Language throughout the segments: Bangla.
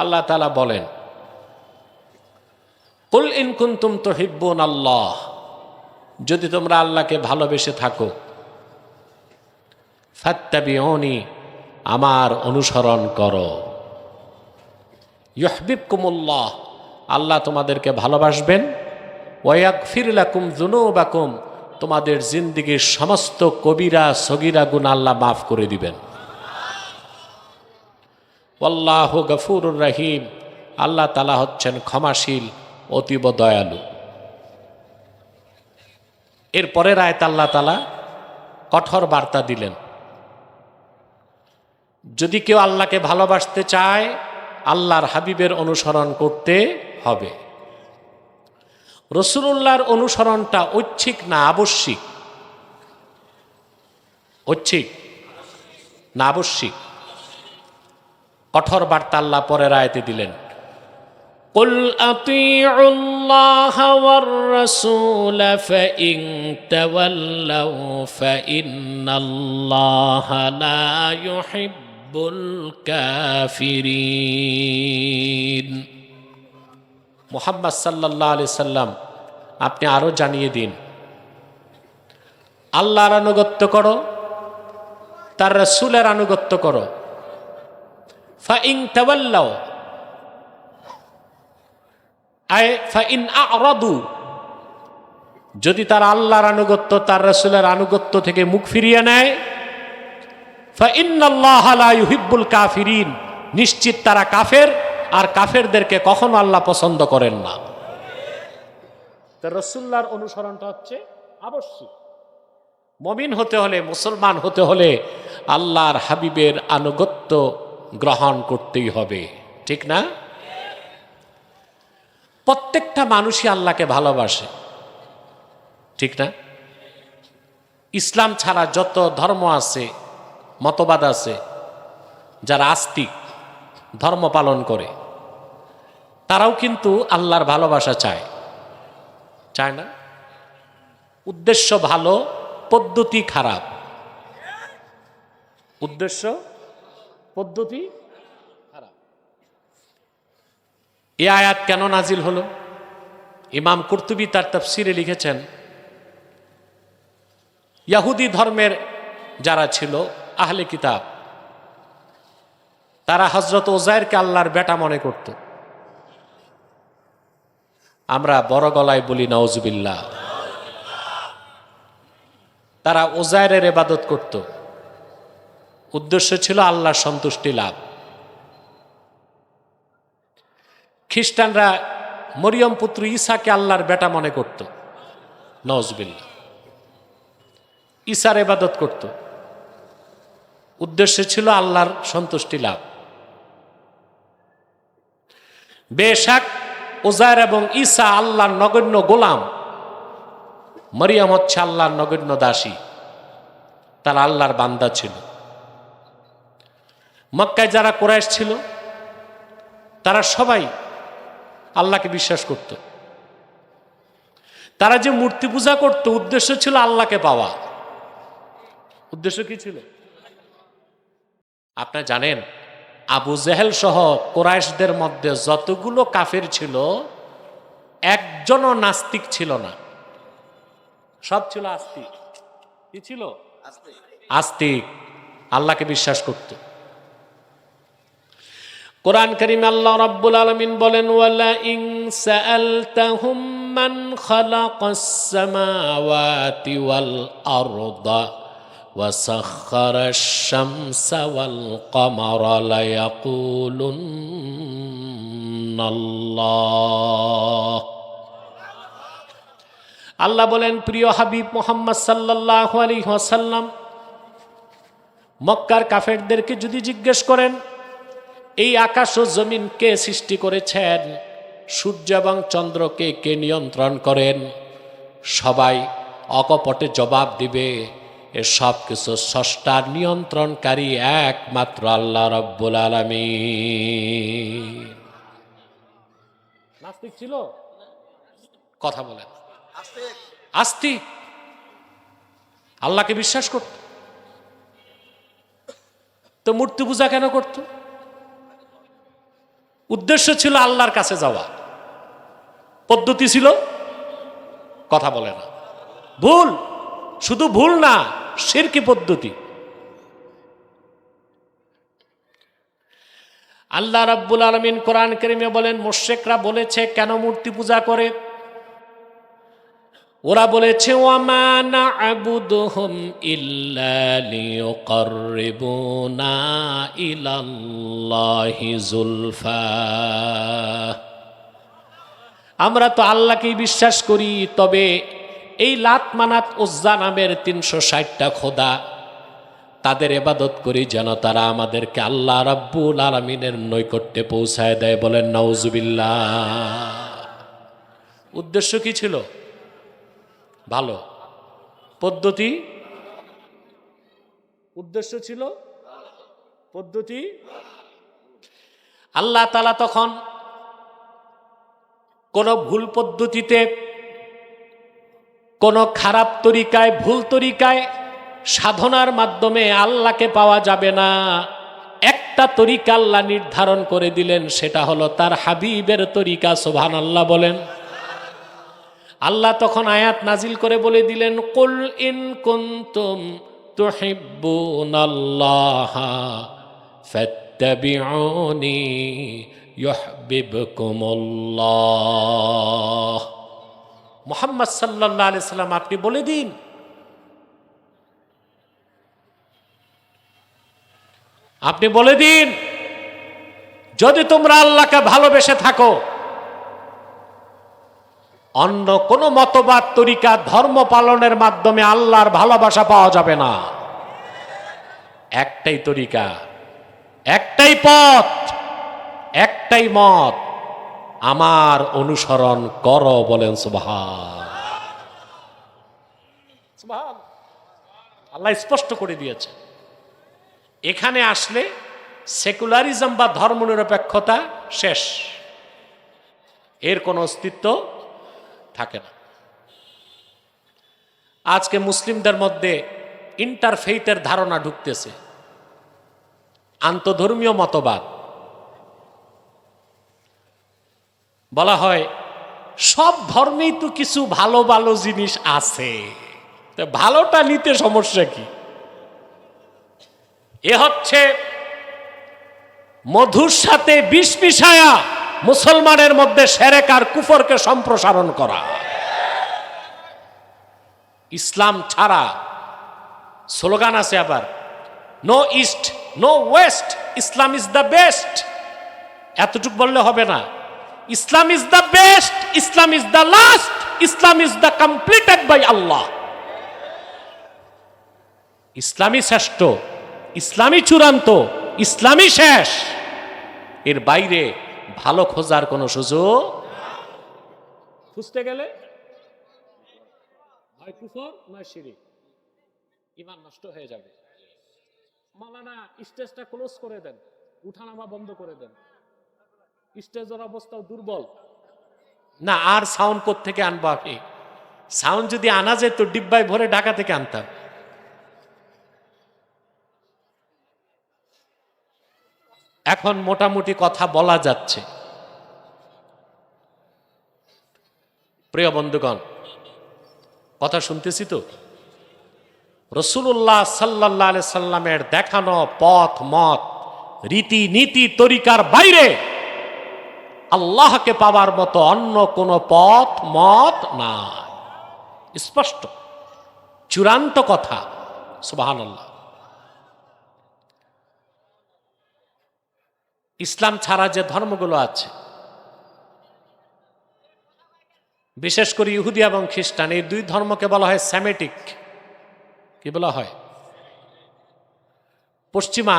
আল্লাহ তালা বলেন, কুল ইন কুন্তুম তো হিব্বুন আল্লাহ যদি তোমরা আল্লাহকে ভালোবেসে থাকো, ফাত্তাবিউনি আমার অনুসরণ করো। ইহবিব কুমুল্লাহ আল্লাহ তোমাদেরকে ভালোবাসবেন। ওয়াক ফিরলাকুম জুনুবাকুম তোমাদের জিন্দিগির সমস্ত কবিরা, সগিরা গুণ আল্লাহ মাফ করে দিবেন। ওয়াল্লাহ গফুরুর রহিম। আল্লাহ তালা হচ্ছেন ক্ষমাশীল, অতীব দয়ালু। এর পরের আয়ত আল্লাহ তালা কঠোর বার্তা দিলেন। যদি কেউ আল্লাহকে ভালোবাসতে চায়, আল্লাহর হাবিবের অনুসরণ করতে হবে। রসুল্লাহর অনুসরণটা ঐচ্ছিক না আবশ্যিক? ঐচ্ছিক না আবশ্যিক? কঠোর বার্তা আল্লাহ পরের আয়তে দিলেন قل أطيعوا الله والرسول فإن تولوا فإن الله لا يحب الكافرين মোহাম্মদ সাল্লাহ আলি সাল্লাম আপনি আরো জানিয়ে দিন আল্লাহর আনুগত্য করো তার রসুলের আনুগত্য করো ফাইং তাওয়াল্লাও আয় ফাইন আরাদু। যদি তার আল্লাহর আনুগত্য, তার রসুলের আনুগত্য থেকে মুখ ফিরিয়ে নেয় ফাইন্নাল্লাহিব্বুল কাফিরিন। নিশ্চিত তারা কাফের, আর কাফেরদেরকে কখনো আল্লাহ পছন্দ করেন না। তো রসুল্লাহর অনুসরণটা হচ্ছে আবশ্যিক। মমিন হতে হলে, মুসলমান হতে হলে আল্লাহর হাবিবের আনুগত্য গ্রহণ করতেই হবে। ঠিক না? প্রত্যেকটা মানুষই আল্লাহকে ভালোবাসে। ঠিক না? ইসলাম ছাড়া যত ধর্ম আছে, মতবাদ আছে, যারা আস্তিক, ধর্ম পালন করে, তারাও কিন্তু আল্লাহর ভালোবাসা চায়। চায় না? উদ্দেশ্য ভালো, পদ্ধতি খারাপ। উদ্দেশ্য পদ্ধতি? এ আয়াত কেন নাজিল হলো? ইমাম কুর্তুবি তার তফসিরে লিখেছেন ইয়াহুদি ধর্মের যারা ছিল আহলে কিতাব তারা হজরত ওজায়েরকে আল্লাহর বেটা মনে করত। আমরা বড় গলায় বলি নওজবিল্লা তারা ওজায়ের এবাদত করত। উদ্দেশ্য ছিল আল্লাহর সন্তুষ্টি লাভ। খ্রিস্টানরা মরিয়ম পুত্র ঈসাকে আল্লাহর বেটা মনে করত। নওজবিল্লা ঈসার এবাদত করত। উদ্দেশ্য ছিল আল্লাহর সন্তুষ্টি লাভ। বেশাক ওজার এবং ঈসা আল্লাহর নগণ্য গোলাম। মরিয়াম হচ্ছে আল্লাহর নগণ্য দাসী। তারা আল্লাহর বান্দা ছিল। মক্কায় যারা কোরআশ ছিল তারা সবাই আল্লাহকে বিশ্বাস করত। তারা যে মূর্তি পূজা করত উদ্দেশ্য ছিল আল্লাহকে পাওয়া। উদ্দেশ্য কি ছিল? আপনারা জানেন আবু জেহেল সহ কোরাইশদের মধ্যে যতগুলো কাফের ছিল একজনও নাস্তিক ছিল না। সব ছিল আস্তিক। কি ছিল? আস্তিক। আল্লাহকে বিশ্বাস করত। কোরআন করিম আল্লাহ রাব্বুল আলামিন বলেন ওয়ালা ইন সাআলতাহুম মান খালাকাস সামাওয়াতি ওয়াল আরদা وسخر الشمس والقمر ليقولن الله আল্লাহ বলেন প্রিয় হাবিব মোহাম্মদ সাল্লাহ আলী ওয়াসাল্লাম মক্কার কাফেরদেরকে যদি জিজ্ঞেস করেন এই আকাশ ও জমিন কে সৃষ্টি করেছেন? সূর্য এবং চন্দ্রকে কে নিয়ন্ত্রণ করেন? সবাই অকপটে জবাব দিবে, এ সব কিছু স্রষ্টার নিয়ন্ত্রণকারী একমাত্র আল্লাহ রব্বুল আলমী নাস্তিক ছিল? কথা বলেন। আস্তিক। আল্লাহকে বিশ্বাস করত। তো মূর্তি পূজা কেন করত? উদ্দেশ্য ছিল আল্লাহর কাছে যাওয়া। পদ্ধতি ছিল কথা বলে না। ভুল, শুধু ভুল না শিরকি পদ্ধতি। আল্লাহ রাব্বুল আলমিন কোরআন করিমে বলেন মোশেকরা বলেছে, কেন মূর্তি পূজা করে? ওরা বলেছে ওয়ামানা আমরা তো আল্লাহকেই বিশ্বাস করি, তবে এই লাত মানাত উজ্জা নামের তিনশো ষাটটা খোদা তাদের এবাদত করি যেন তারা আমাদেরকে আল্লাহ রাব্বুল আলমিনের নৈকট্যে পৌঁছায় দেয় বলেন নওজুবিল্লা উদ্দেশ্য কি ছিল? ভালো। পদ্ধতি? উদ্দেশ্য ছিল? পদ্ধতি? আল্লাহ তালা তখন কোন ভুল পদ্ধতিতে কোন খারাপ তরিকায় ভুল তরিকায় সাধনার মাধ্যমে আল্লাহকে পাওয়া যাবে না। একটা তরিকা আল্লাহ নির্ধারণ করে দিলেন সেটা হলো তার হাবিবের তরিকা সোভান আল্লাহ বলেন। আল্লাহ তখন আয়াত নাজিল করে বলে দিলেন, কুল ইন কুনতুম তুহিব্বুনাল্লাহ ফাত্তাবিউনি ইউহিব্বুকুমুল্লাহ। মুহাম্মদ সাল্লাল্লাহু আলাইহি সাল্লাম, আপনি বলে দিন। আপনি বলে দিন, যদি তোমরা আল্লাহকে ভালোবেসে থাকো অন্য কোনো মতবাদ, তরিকা, ধর্ম পালনের মাধ্যমে আল্লাহর ভালোবাসা পাওয়া যাবে না। একটাই তরিকা, একটাই পথ, একটাই মত, আমার অনুসরণ কর বলেন সুবহান। আল্লাহ স্পষ্ট করে দিয়েছে। এখানে আসলে সেকুলারিজম বা ধর্মনিরপেক্ষতা শেষ। এর কোনো অস্তিত্ব থাকে না। আজকে মুসলিমদের মধ্যে ইন্টারফেইথের ধারণা ঢুকতেছে। আন্তধর্মীয় মতবাদ। বলা হয়, সব ধর্মেই তো কিছু ভালো ভালো জিনিস আছে। ভালোটা নিতে সমস্যা কি? এ হচ্ছে মধুর সাথে বিষ মিশায়া মুসলমানের মধ্যে সেরেক আর কুফরকে সম্প্রসারণ করা। ইসলাম ছাড়া স্লোগান আছে আবার no east no west Islam is the best এতটুক বললে হবে না। Islam is the best Islam is the last Islam is the completed by Allah ইসলামী শ্রেষ্ঠ ইসলামী চূড়ান্ত ইসলামী শেষ। এর বাইরে ভালো খোঁজার কোনো সুযোগ? খুঁজতে গেলে? হয় কুফর নয় সিঁড়ি ইমান নষ্ট হয়ে যাবে। মালানা স্টেজটা ক্লোজ করে দেন। উঠানামা বন্ধ করে দেন। স্টেজের অবস্থাও দুর্বল। না আর সাউন্ড থেকে আনব আপনি? সাউন্ড যদি আনা যেত ডিব্বায় ভরে ঢাকা থেকে আনতাম। এখন মোটামুটি কথা বলা যাচ্ছে। প্রিয় বন্ধুগণ, কথা শুনতেছি তো? রসুল্লাহ সাল্লাহ সাল্লামের দেখানো পথ, মত রীতি নীতি তরিকার বাইরে আল্লাহকে পাওয়ার মতো অন্য কোনো পথ, মত নাই। স্পষ্ট, চূড়ান্ত কথা সুবাহান আল্লাহ ইসলাম ছাড়া যে ধর্মগুলো আছে, বিশেষ করে ইহুদি এবং খ্রিস্টান, এই দুই ধর্মকে বলা হয় স্যামেটিক কি বলা হয়? পশ্চিমা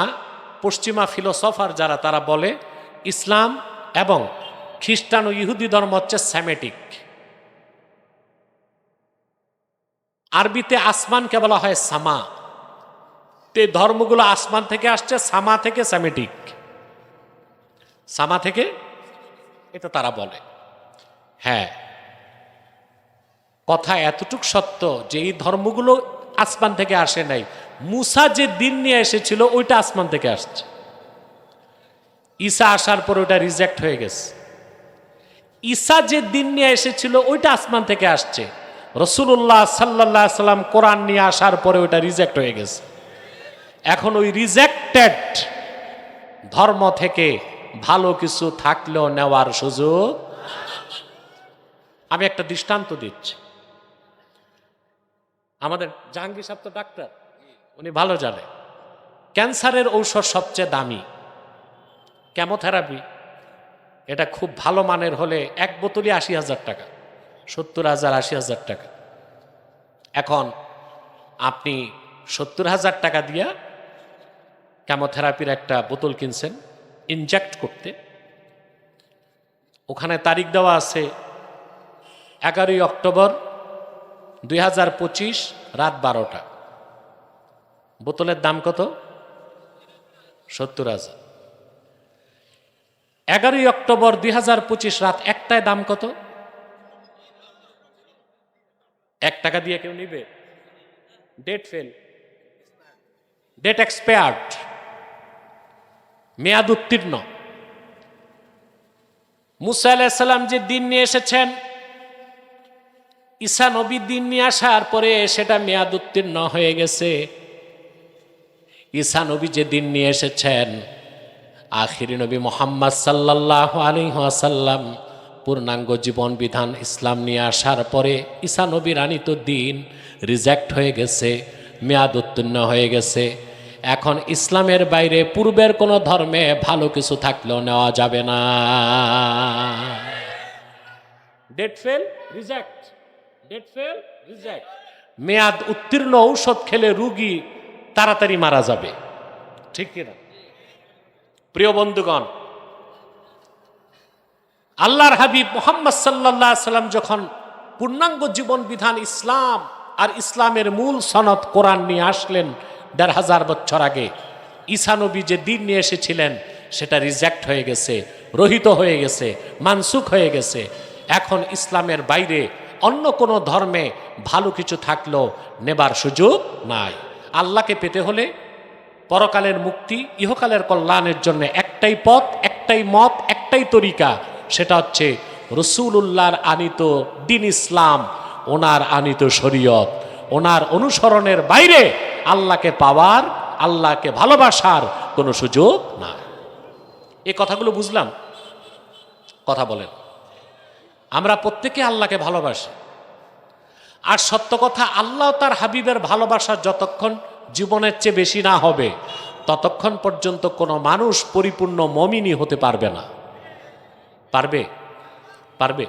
পশ্চিমা ফিলোসফার যারা, তারা বলে ইসলাম এবং খ্রিস্টান ও ইহুদি ধর্ম হচ্ছে স্যামেটিক আরবিতে আসমানকে বলা হয় সামা। তে ধর্মগুলো আসমান থেকে আসছে, সামা থেকে স্যামেটিক সামা থেকে এটা তারা বলে। হ্যাঁ কথা এতটুক সত্য যে এই ধর্মগুলো আসমান থেকে আসে নাই। মুসা যে দিন নিয়ে এসেছিল, ওইটা আসমান থেকে আসছে। ঈসা আসার পর ওটা রিজেক্ট হয়ে গেছে। ঈসা যে দিন নিয়ে এসেছিল, ওইটা আসমান থেকে আসছে। রসুল্লাহ সাল্লাহ সাল্লাম কোরআন নিয়ে আসার পরে ওইটা রিজেক্ট হয়ে গেছে। এখন ওই রিজেক্টেড ধর্ম থেকে ভালো কিছু থাকলেও নেওয়ার সুযোগ? আমি একটা দৃষ্টান্ত দিচ্ছি। আমাদের জাহাঙ্গীর সাহেব তো ডাক্তার, উনি ভালো জানে। ক্যান্সারের ঔষধ সবচেয়ে দামি। কেমোথেরাপি, এটা খুব ভালো মানের হলে এক বোতলই আশি হাজার টাকা, সত্তর হাজার, আশি হাজার টাকা। এখন আপনি সত্তর হাজার টাকা দিয়া কেমোথেরাপির একটা বোতল কিনছেন ইনজেক্ট করতে। ওখানে তারিখ দেওয়া আছে এগারোই অক্টোবর দুই হাজার পঁচিশ, রাত বারোটা। বোতলের দাম কত? সত্তর হাজার। এগারোই অক্টোবর দুই হাজার পঁচিশ, রাত একটায় দাম কত? এক টাকা দিয়ে কেউ নিবে? ডেট ফেল ডেট এক্সপায়ার্ড মেয়াদ উত্তীর্ণ মুসা আলাহিসাল্লাম যে দিন নিয়ে এসেছেন, ঈসা নবী দিন নিয়ে আসার পরে সেটা মেয়াদ উত্তীর্ণ হয়ে গেছে। ঈসা নবী যে দিন নিয়ে এসেছেন, আখিরি নবী মোহাম্মদ সাল্লাহ আলিহাসাল্লাম পূর্ণাঙ্গ জীবন বিধান ইসলাম নিয়ে আসার পরে ঈসা নবীর আনিত দিন রিজেক্ট হয়ে গেছে মেয়াদ উত্তীর্ণ হয়ে গেছে। এখন ইসলামের বাইরে পূর্বের কোনো ধর্মে ভালো কিছু থাকলেও নেওয়া যাবে না। Date fail reject date fail reject মেয়াদ উত্তীর্ণ ঔষধ খেলে রুগী তাড়াতাড়ি মারা যাবে। ঠিক কিনা? প্রিয় বন্ধুগণ আল্লাহর হাবিব মোহাম্মদ সাল্লাহ সাল্লাম যখন পূর্ণাঙ্গ জীবন বিধান ইসলাম আর ইসলামের মূল সনদ কোরআন নিয়ে আসলেন দেড় হাজার বছর আগে ঈসানবী যে দিন নিয়ে এসেছিলেন, সেটা রিজেক্ট হয়ে গেছে, রহিত হয়ে গেছে, মানসুখ হয়ে গেছে। এখন ইসলামের বাইরে অন্য কোনো ধর্মে ভালো কিছু থাকলেও নেবার সুযোগ নাই। আল্লাহকে পেতে হলে পরকালের মুক্তি, ইহকালের কল্যাণের জন্য একটাই পথ, একটাই মত, একটাই তরিকা, সেটা হচ্ছে রসুল্লাহর আনিত দিন ইসলাম, ওনার আনিত শরীয়ত। ওনার অনুসরণের বাইরে আল্লাহকে পাওয়ার, আল্লাহকে ভালোবাসার কোনো সুযোগ না এই কথাগুলো বুঝলাম? কথা বলেন। আমরা প্রত্যেকে আল্লাহকে ভালোবাসি। আর সত্য কথা, আল্লাহ তার হাবিবের ভালোবাসা যতক্ষণ জীবনের চেয়ে বেশি না হবে, ততক্ষণ পর্যন্ত কোনো মানুষ পরিপূর্ণ মমিনী হতে পারবে না। পারবে? পারবে?